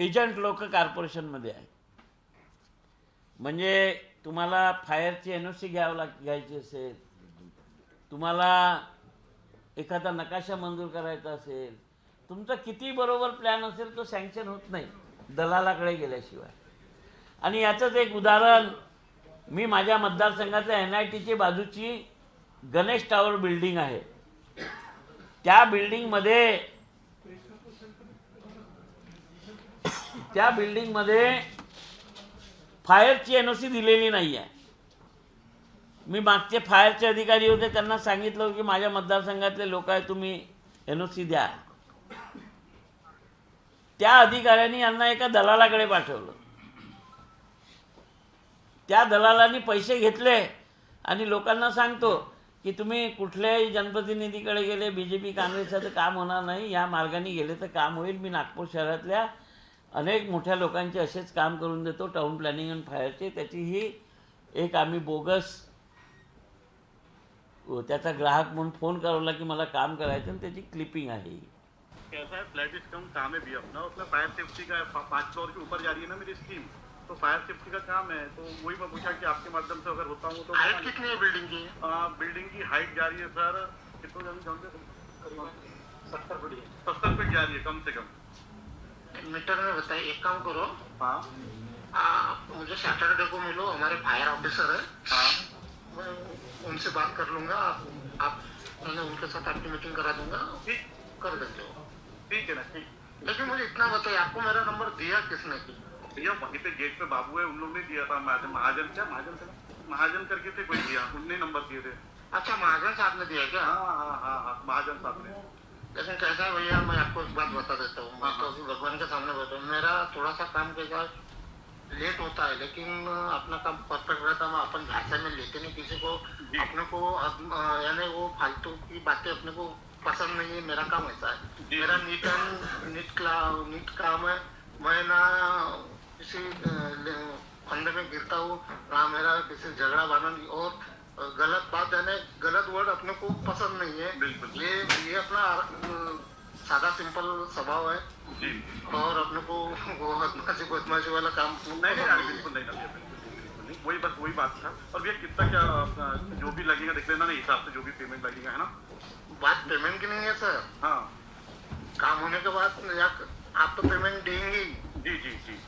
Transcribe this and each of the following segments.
Agent लोक कॉर्पोरेशनमध्ये आहे म्हणजे तुम्हाला फायरची एन ओ सी घ्यावं लाग घ्यायची असेल तुम्हाला एखादा नकाशा मंजूर करायचा असेल तुमचा किती बरोबर प्लॅन असेल तो सँक्शन होत नाही दलालाकडे गेल्याशिवाय. आणि याचंच एक उदाहरण मी माझ्या मतदारसंघातल्या एन आय टीची बाजूची गणेश टावर बिल्डिंग आहे. त्या बिल्डिंगमध्ये त्या बिल्डिंगमध्ये फायरची एन ओ सी दिलेली नाही आहे मी मागचे फायरचे अधिकारी होते त्यांना सांगितलं की माझ्या मतदारसंघातले लोक आहे तुम्ही एन ओ सी द्या. त्या अधिकाऱ्यांनी यांना एका दलालाकडे पाठवलं. त्या दलालांनी पैसे घेतले आणि लोकांना सांगतो की तुम्ही कुठल्याही जनप्रतिनिधीकडे गेले बी जे पी काँग्रेसचं काम होणार नाही या मार्गाने गेले तर काम होईल. मी नागपूर शहरातल्या अनेक मोठ्या लोकांचे असेच काम करून देतो टाऊन प्लॅनिंग अँड फायरचे त्याची ही एक आम्ही बोगस त्याचा ग्राहक म्हणून फोन करवला की मला काम करायचं आणि त्याची क्लिपिंग आहे. ही. कैसा है? फ्लैट कम काम है भी अपना उसमें फायर सेफ्टी का पाँच फ्लोर के ऊपर जा रही है ना मेरी स्कीम तो फायर सेफ्टी का काम है। तो वही मैं पूछा कि आपके माध्यम से अगर होता हूँ तो हाइट कितनी है बिल्डिंग की? आ, बिल्डिंग की हाइट जा रही है सर कितना जान जानते सत्तर फीट। सत्तर फीट जा रही है कम से कम। मीटर में बताइए एक काम करो. हाँ. आप मुझे सैटरडे को मिलो हमारे फायर ऑफिसर है. हाँ. मैं उनसे बात कर लूंगा. आप आप मैंने उनके साथ आपकी मीटिंग करा दूंगा. ठीक. कर देते हो. ठीक है ना ठीक. लेकिन मुझे इतना बताइए आपको मेरा नंबर दिया किसने? की भैया वहीं पे गेट पे बाबू है उन लोग ने दिया था महाजन महाजन क्या? महाजन थे? महाजन करके थे कोई दिया? उनने नंबर दिए थे। अच्छा महाजन साहब ने दिया क्या? हाँ हाँ हाँ हाँ महाजन साहब ने। लेकिन कैसा है भैया मैं आपको एक बात बता देता हूँ मैं तो अभी भगवान के सामने बैठा हूँ मेरा थोड़ा सा काम कैसा लेट होता है लेकिन अपना काम परफेक्ट रहता है अपन झांसे में लेते नहीं किसी को अपने को यानी वो फालतू की बातें अपने को पसंद नहीं है मेरा काम ऐसा है मेरा नीट एंड नीट क्ला- नीट काम है मैं ना किसी फंड में गिरता हूँ ना मेरा किसी झगड़ा बाना और गलत बात यानी गलत वर्ड अपने को पसंद नहीं है। बिल्कुल। ये ये अपना सादा सिंपल स्वभाव है। जी और अपने को वो बदमाशी बदमाशी वाला काम नहीं नहीं बिल्कुल नहीं बिल्कुल नहीं। वही बस वही बात था। और भैया कितना क्या जो भी लगेगा देख लेना ना हिसाब से जो भी पेमेंट लगेगा है ना? बात पेमेंट की नहीं है सर हाँ। काम होने के बाद आप तो पेमेंट देंगे ही। जी जी जी।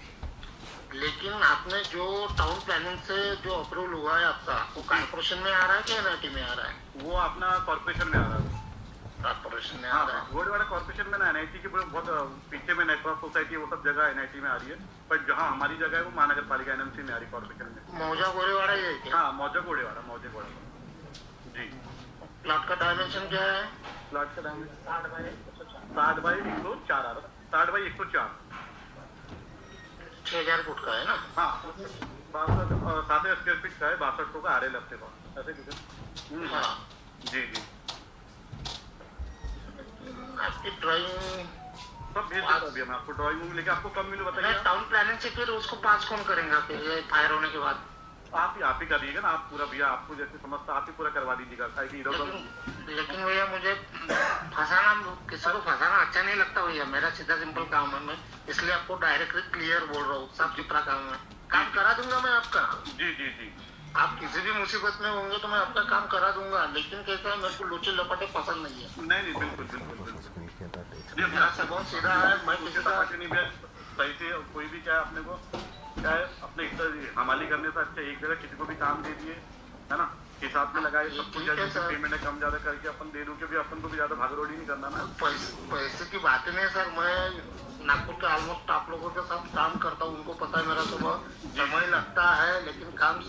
लेकिन आपने जो टाउन प्लानिंग से जो अप्रूवल हुआ है आपका वो कॉर्पोरेशन में आ रहा है कि एनआईटी में आ रहा है? वो अपना कॉर्पोरेशन में आ रहा है। कॉर्पोरेशन में आ हाँ रहा हाँ? कॉर्पोरेशन में ना एनआईटी के बहुत पीछे में नेटवर्क सोसाइटी वो सब जगह एनआईटी में आ रही है। पर जहाँ हमारी जगह है वो महानगर पालिका एनएमसी में आ रही है कॉर्पोरेशन में। मौजा गोरेवाड़ा ही है मौजा गोड़ेवाड़ा मौजे गोड़ा जी। प्लॉट का डायमेंशन क्या है? प्लाट का दाम साठ बाई एक सौ चार। आ रहा साठ बाई एक सौ चार। छह हज़ार फुट का है ना? हाँ बासठ सात स्क्वायर फीट का है बासठ सौ का आ रहे हफ़्ते का ऐसे कुछ हम्म, हाँ। जी जी। आपकी ड्राइंग सब भेज देता अभी मैं आपको। ड्राइंग रूम लेके आपको कब मिलूँ बताइए? टाउन प्लानिंग से फिर उसको पास कौन करेंगे फिर? फायर होने के बाद। आप ही आप ही करिएगा ना आप पूरा भैया आपको जैसे समझता आप ही पूरा करवा दीजिएगा। इधर उधर लेकिन भैया मुझे फंसाना किसी को फंसाना अच्छा नहीं लगता भैया। मेरा सीधा सिंपल काम है मैं। इसलिए आपको डायरेक्टली क्लियर बोल रहा हूँ साफ़ सुथरा काम है। काम करा दूँगा मैं आपका? जी जी जी। आप किसी भी मुसीबत में होंगे तो मैं आपका काम करा दूँगा लेकिन कैसा है मेरे को लोचे लपाटे पसंद नहीं है। नहीं नहीं बिल्कुल बिल्कुल बिल्कुल। मेरा स्वभाव सीधा है मैं किसी तो का नहीं सही कोई भी चाहे अपने को चाहे अपने हमाली करने से अच्छा एक जगह किसी को भी काम दे दिए है ना? हिसाब में लगाए सब कुछ है, जैसे। पेमेंट है कम ज्यादा करके अपन दे दूं कि भी अपन को भी ज्यादा भागदौड़ी नहीं करना ना। पैसे पैसे की बात नहीं है सर मैं नागपुर के ऑलमोस्ट आप लोगों के साथ काम करता हूँ उनको पता है मेरा स्वभाव समय लगता है लेकिन काम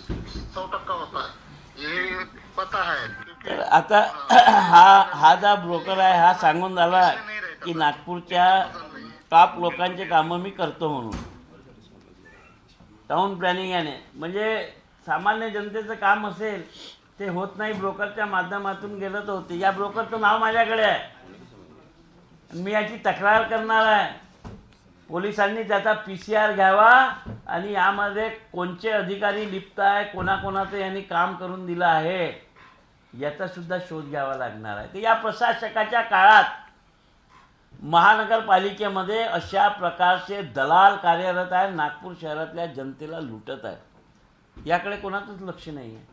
सौ टक्का होता है। ये पता है क्योंकि आता हा। हा जा ब्रोकर आहे हा सांगून झाला की नागपूरच्या टॉप लोकांचे कामं मी करतो म्हणून. टाऊन प्लॅनिंग याने. म्हणजे सामान्य जनतेचं काम असेल ते होत नाही ब्रोकरच्या माध्यमातून गेलं तर होते. या ब्रोकरचं नाव माझ्याकडे आहे. मी याची तक्रार करणार आहे. पोलिसांनी त्याचा पी सी आर घ्यावा आणि यामध्ये कोणचे अधिकारी लिप्त आहे कोणाकोणाचं यांनी काम करून दिलं आहे याचा सुद्धा शोध घ्यावा लागणार आहे. तर या प्रशासकाच्या काळात महानगरपालिकेमध्ये अशा प्रकारचे दलाल कार्यरत आहे नागपूर शहरातल्या जनतेला लुटत आहे. याकडे कोणाचंच लक्ष नाही आहे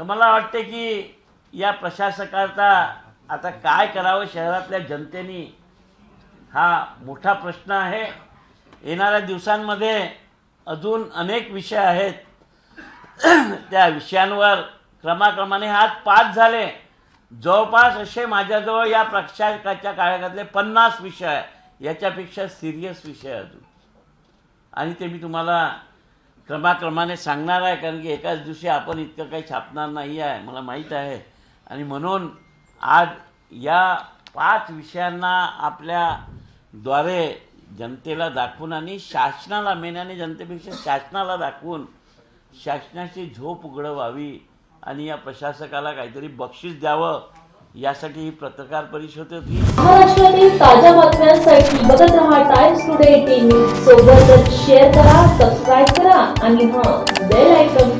तर मला वाटते की या प्रशासकाचा आता काय करावं शहरातल्या जनतेने हा मोठा प्रश्न आहे. येणाऱ्या दिवसांमध्ये अजून अनेक विषय आहेत. त्या विषयांवर क्रमाक्रमाने आज पाच झाले. जवळपास असे माझ्याजवळ या प्रशासकाच्या काळातले पन्नास विषय याच्यापेक्षा सिरियस विषय अजून. आणि ते मी तुम्हाला क्रमाक्रमाने सांगणार आहे कारण की एकाच दिवशी आपण इतकं काही छापणार नाही आहे मला माहीत आहे. आणि म्हणून आज या पाच विषयांना आपल्याद्वारे जनतेला दाखवून आणि शासनाला मेन आणि जनतेपेक्षा शासनाला दाखवून शासनाची झोप उघडं व्हावी आणि या प्रशासकाला काहीतरी बक्षीस द्यावं यासाठी ही पत्रकार परिषद होती. महाराष्ट्रातील ताज्या बातम्यांसाठी बघत रहा टाइम्स टुडे टीव्ही सोबतच शेअर करा सबस्क्राईब करा आणि हा बेल आयकॉन